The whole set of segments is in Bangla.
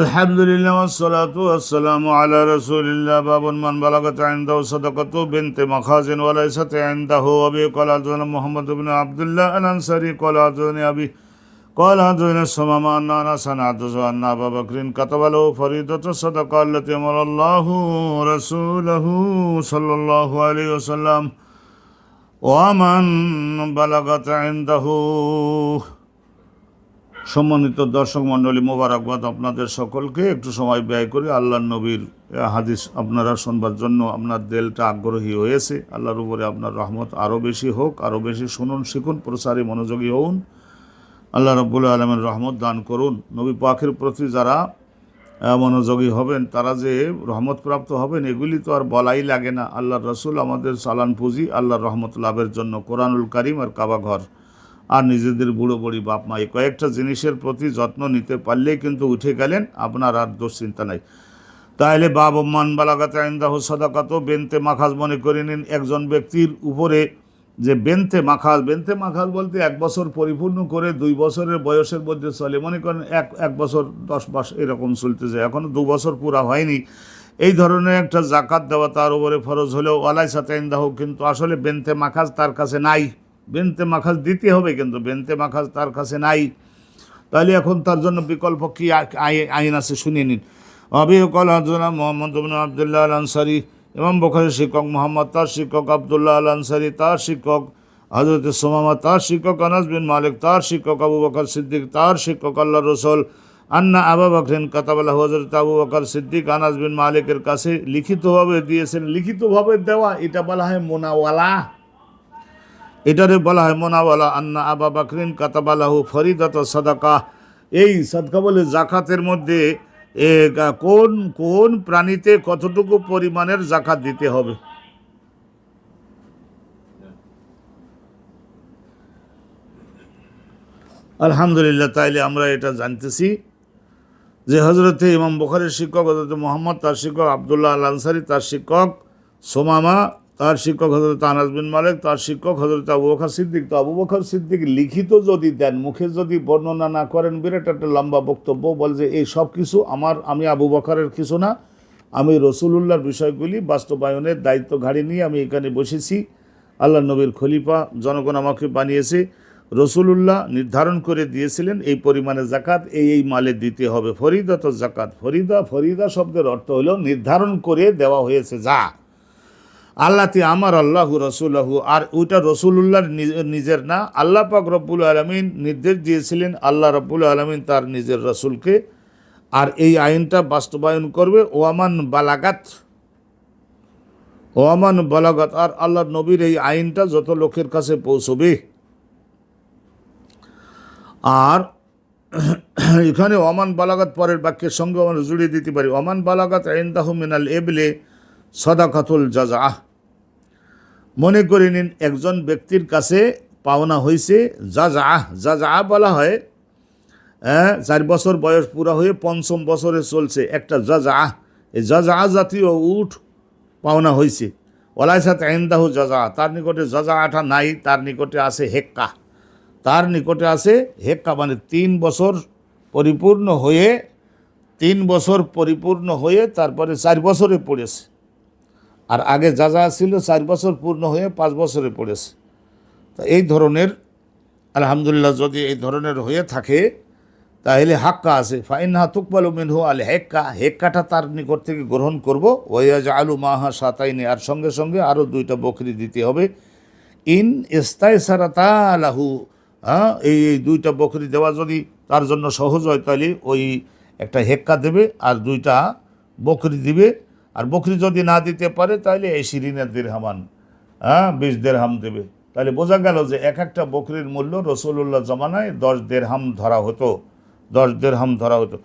الحمد لله والصلاة والسلام على رسول الله باب من بلغت عنده صدقة بنت مخازن وليست عنده أبي قال حدثنا محمد بن عبد الله الأنصاري قال حدثني أبي قال حدثنا السمام أن أنس حدث أن أبا بكر كتب له فريضة الصدقة التي أمر الله رسوله صلى الله عليه وسلم ومن بلغت عنده সম্মানিত দর্শক মণ্ডলী মোবারকবাদ আপনাদের সকলকে একটু সময় ব্যয় করে আল্লাহ নবীর হাদিস আপনারা শুনবার জন্য আপনার দেলটা আগ্রহী হয়েছে। আল্লাহর উপরে আপনার রহমত আরও বেশি হোক, আরও বেশি শুনুন, শিখুন প্রসারে মনোযোগী হন আল্লাহ রব্বুল আলমের রহমত দান করুন। নবী পাখির প্রতি যারা মনোযোগী হবেন, তারা যে রহমত প্রাপ্ত হবেন, এগুলি তো আর বলাই লাগে না। আল্লাহ রসুল আমাদের সালান পুঁজি, আল্লাহর রহমত লাভের জন্য কোরআনুল কারিম আর কাবা ঘর। আর নিজেদের বুড়ো বুড়ি বাপ মা, এই কয়েকটা জিনিসের প্রতি যত্ন নিতে পারলেই কিন্তু উঠে গেলেন, আপনার আর দুশ্চিন্তা নাই। তাহলে বাব মান বালাগাতে আইন্দাহ সদাকাত বেনতে মাখাজ মনে করে নিন, একজন ব্যক্তির উপরে যে বেনতে মাখাজ বেনতে মাখাজ বলতে এক বছর পরিপূর্ণ করে দুই বছরের বয়সের মধ্যে চলে, মনে করেন এক এক বছর দশ মাস এরকম চলতেছে এখনও দু বছর পুরা হয়নি। এই ধরনের একটা জাকাত দেওয়া তার উপরে ফরজ হলেও ওয়ালাই সাথে আইন্দাহ কিন্তু আসলে বেনতে মাখাজ তার কাছে নাই। বেনতে মাখাজ দিতে হবে কিন্তু বেনতে মাখাজ তার কাছে নাই। তাহলে এখন তার জন্য বিকল্প কি আই- আইন আছে শুনিয়ে নিন। আবি কল হাজরা মোহাম্মদ আবদুল্লাহ আল আনসারি ইমাম বখারের শিক্ষক মোহাম্মদ, তার শিক্ষক আবদুল্লাহ আল আনসারি তার শিক্ষক হজরত সোমামা, তার শিক্ষক আনাস বিন মালিক, তার শিক্ষক আবু বকর সিদ্দিক, তার শিক্ষক আল্লাহ রসুল। আন্না আবা বকরিন কাতাবাল্লাহ হজরত আবু বকর সিদ্দিক আনাস বিন মালিকের কাছে লিখিতভাবে দিয়েছেন। লিখিতভাবে দেওয়া, এটা বলা হয় মোনাওয়ালা। এটারে বলা হয় মোনাওয়ালা আন্না আবা বাকরিন কাতাবালাহু ফরিদাত সাদাকা। এই সাদকা বলে জাকাতের মধ্যে কোন কোন প্রাণীতে কতটুকু পরিমাণের জাকাত দিতে হবে? আলহামদুলিল্লাহ, তাইলে আমরা এটা জানতেছি যে হজরতে ইমাম বখারের শিক্ষক হজরত মোহাম্মদ তার শিক্ষক আবদুল্লাহ আল আনসারি তার শিক্ষক সোমামা তার শিক্ষক হজরত আনাস বিন মালিক, তার শিক্ষক হজরত আবু বকর সিদ্দিক। তো আবু বকর সিদ্দিক লিখিত যদি দেন, মুখে যদি বর্ণনা না করেন, বিরাট একটা লম্বা বক্তব্য বল যে, এই সব কিছু আমার, আমি আবু বকরের কিছু না। আমি রসুলুল্লাহর বিষয়গুলি বাস্তবায়নের দায়িত্ব ঘাড়ি নিয়ে আমি এখানে বসেছি। আল্লাহ নবীর খলিফা, জনগণ আমাকে বানিয়েছে। রসুলুল্লাহ নির্ধারণ করে দিয়েছিলেন এই পরিমাণে জাকাত এই এই মালে দিতে হবে। ফরিদা তো জাকাত ফরিদা ফরিদা শব্দের অর্থ হলো নির্ধারণ করে দেওয়া হয়েছে যা। আল্লাহতে আমার আল্লাহু রসুল্লাহু আর ওইটা রসুলুল্লাহর নিজ- নিজের না। আল্লাহ পাক রব্বুল আলমিন নির্দেশ দিয়েছিলেন আল্লাহ রব্বুল আলমিন তার নিজের রসুলকে। আর এই আইনটা বাস্তবায়ন করবে। ওয়ামান বালাগাত। ওয়ামান বালাগাত। আর আল্লাহ নবীর এই আইনটা যত লোকের কাছে পৌঁছবে। আর এখানে ওমান বালাগাত পরের বাক্যের সঙ্গে আমরা জুড়িয়ে দিতে পারি। ওমান বালাগাত আইন্দাহু মিনাল এবলে সদাকাতুল জাজা মনে করে নিন, একজন ব্যক্তির কাছে পাওনা হয়েছে যা যা যা জাজা বলা হয় হ্যাঁ চার বছর বয়স পুরা হয়ে পঞ্চম বছরে চলছে একটা জাজা এই জাজা জাতীয় উঠ পাওনা হয়েছে ওলাই সাথে আইন্দাহু জাজা তার নিকটে জাজা আঠা নাই, তার নিকটে আছে হেক্কা। তার নিকটে আছে হেক্কা মানে তিন বছর পরিপূর্ণ হয়ে, তিন বছর পরিপূর্ণ হয়ে তারপরে চার বছরে পড়েছে। আর আগে যা যা ছিল চার বছর পূর্ণ হয়ে পাঁচ বছরে পড়েছে। তো এই ধরনের, আলহামদুলিল্লাহ যদি এই ধরনের হয়ে থাকে, তাহলে হাক্কা আছে। ফাইন হা তুকবাল মিনহু আল হেক্কা। হেক্কাটা তার নিকট থেকে গ্রহণ করব। ওয়াজ আলু মাহা সাতাইনে। আর সঙ্গে সঙ্গে আরও দুইটা বকরি দিতে হবে। ইন ইস্তাই সারাতা লাহু। হ্যাঁ এই এই দুইটা বকরি দেওয়া যদি তার জন্য সহজ হয়, তাহলে ওই একটা হেক্কা দেবে আর দুইটা বকরি দিবে। আর বকরি যদি না দিতে পারে তাহলে এই শিরিনের দেড়হামান হ্যাঁ বিশ দেড়হাম দেবে। তাহলে বোঝা গেল যে এক একটা বকরির মূল্য রসুল্লাহ জমানায় দশ দেড়হাম ধরা হতো, দশ দেড়হাম ধরা হতো।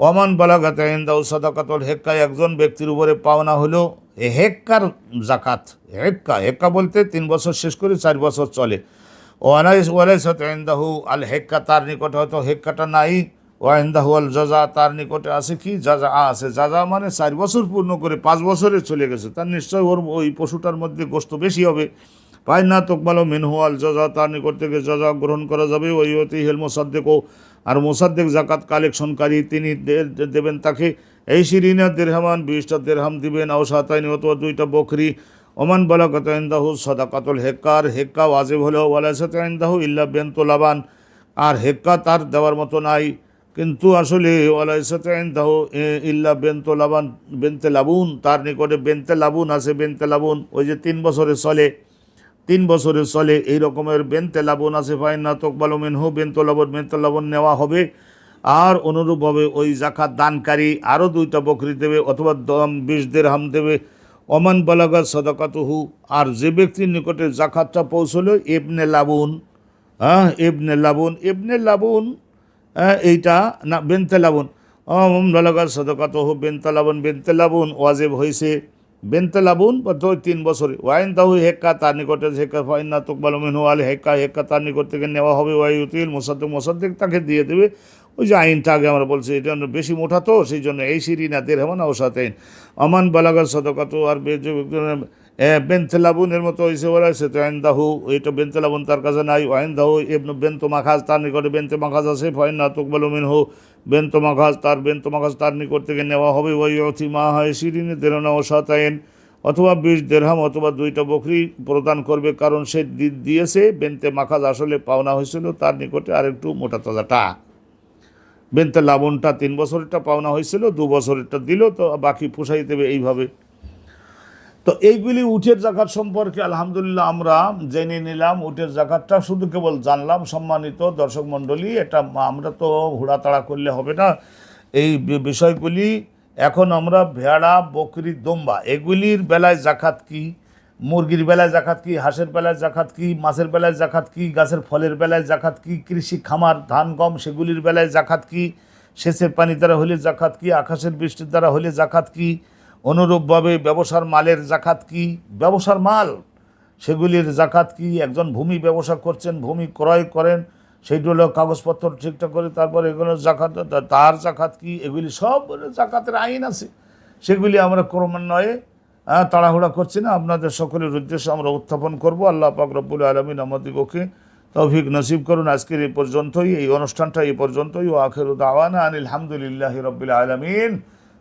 ওমান বালাগাতে ইন্দাউ সদাকাতল হেক্কা, একজন ব্যক্তির উপরে পাওনা হলো এ হেক্কার জাকাত হেক্কা হেক্কা বলতে তিন বছর শেষ করে চার বছর চলে। ওয়ালাইস ওয়ালাইস ইন্দাহু আল হেক্কা, তার নিকট হয়তো হেক্কাটা নাই ওয়াইন্দাহু আল জাজা, তার নিকটে আছে কি? জাজা আছে। জাজা মানে চার বছর পূর্ণ করে পাঁচ বছরে চলে গেছে। তার নিশ্চয় ওর ওই পশুটার মধ্যে গোস্ত বেশি হবে। পায় না তোকবালো মিনহু আল জাজা, তার নিকট থেকে জাজা গ্রহণ করা যাবে। ওই অতি হেলমো সাদ্দেকো আর মোসাদ্দেক জাকাত কালেকশনকারী তিনি দেবেন তাকে। এই শিরিনা দেরহামান, বিশটা দেরহাম দিবেন আও সাতাইনি অথবা দুইটা বকরি। ওমান বালাকাত ইন্দাহু সদাকাতুল হেক্কার, হেক্কা ওয়াজেব হলেও ওয়ালাসাত ইন্দাহু ইল্লা বেন্তলাবান আর হেক্কা তার দেওয়ার মতো নাই। কিন্তু আসলে ওয়ালাইসাত ইন্দাহু এ- ইল্লা বেন্তলাবান বেনতে লাবুন, তার নিকটে বেনতে লাবুন আছে, বেনতে লাবুন। ওই যে তিন বছরে চলে, তিন বছরে চলে, এই রকমের বেনতে লাবণ আছে ফাইন না তোকবাল মেনহু, বেন্ত লাবণ বেন্ত লাবণ নেওয়া হবে। আর অনুরূপভাবে ওই জাকাত দানকারী আরও দুইটা বকরি দেবে, অথবা দম বিশ দের হাম দেবে। অমান বালাগাত সদাকাতুহু, আর যে ব্যক্তির নিকটে জাকাতটা পৌঁছলো এবনে লাবুন। হ্যাঁ এবনে লাবুন এবনে লাবুন এইটা না, বেনতে লাবুন। অম বালাগাত সদাকাতুহু বেনতে লাবুন বেনতে লাবুন, ওয়াজেব হয়েছে বেনতে লাবুন তিন বছরে। ওয়াইন তাহু হেক্কা, তার নিকটে হেক্কা ফাইন না তোকবাল মেনু আল হেক্কা হেক্কা, তার নিকট থেকে নেওয়া হবে। ওয়াই উতিল মোসাদ্দেক মোসাদ্দেক তাকে দিয়ে দেবে। ওই যে আইনটা আগে আমরা বলছি, এটা বেশি মোটা তো, সেই জন্য এই সিঁড়ি না দের হেমন ওসাত আইন। অমান বালাগার সদকাত আর বে- যে ব্যক্তি- এ, বেনতে লাবুনের মতো হয়েছে ওরা সে তো আইন দাহু এইটা বেনতে লাবুন তার কাছে নাই আইন দাহু এমন বেন্ত মাখাজ তার নিকটে বেনতে মাখাজ আছে ফাইন না তোকবাল মিনহু বেন্ত মাখাজ তার বেন্ত মাখাজ তার নিকট থেকে নেওয়া হবে ওই অথি মা হয় সিরিনে দেরনা ওসাত আইন অথবা বিশ দেড়হাম অথবা দুইটা বকরি প্রদান করবে কারণ সে দিয়েছে বেনতে মাখাজ আসলে পাওনা হয়েছিল তার নিকটে আরেকটু মোটা তাজাটা। বেনতে লাবণটা তিন বছরেরটা পাওনা হয়েছিল দু বছরেরটা দিল তো বাকি পোষাই দেবে এইভাবে। তো এইগুলি উটের জাকাত সম্পর্কে আলহামদুলিল্লাহ আমরা জেনে নিলাম। উটের জাকাতটা শুধু কেবল জানলাম, সম্মানিত দর্শক মণ্ডলী, এটা আমরা তো হুড়াতাড়া করলে হবে না। এই বিষয়গুলি, এখন আমরা ভেড়া, বকরি, দম্বা, এগুলির বেলায় জাকাত কি? মুরগির বেলায় জাকাত কি? হাঁসের বেলায় জাকাত কি? মাছের বেলায় জাকাত কি? গাছের ফলের বেলায় জাকাত কি? কৃষি, খামার, ধান, গম, সেগুলির বেলায় জাকাত কি? সেচের পানি দ্বারা হলে জাকাত কি? আকাশের বৃষ্টির দ্বারা হলে জাকাত কি? অনুরূপভাবে ব্যবসার মালের জাকাত কি? ব্যবসার মাল, সেগুলির জাকাত কি? একজন ভূমি ব্যবসা করছেন, ভূমি ক্রয় করেন সেইগুলো কাগজপত্র ঠিকঠাক করে, তারপরে এগুলো জাকাত তার জাকাত কি? এগুলি সব জাকাতের আইন আছে। সেগুলি আমরা ক্রমান্বয়ে তাড়াহুড়া করছি না। আপনাদের সকলের উদ্দেশ্যে আমরা উত্থাপন করব। আল্লাহ পাক রব্বুল আলমিন আমাদিগকে তৌফিক নসিব করুন। আজকের এই পর্যন্তই, এই অনুষ্ঠানটা এই পর্যন্তই। ও আখের দাওয়ানা আনিল হামদুলিল্লাহ রবিল আলমিন।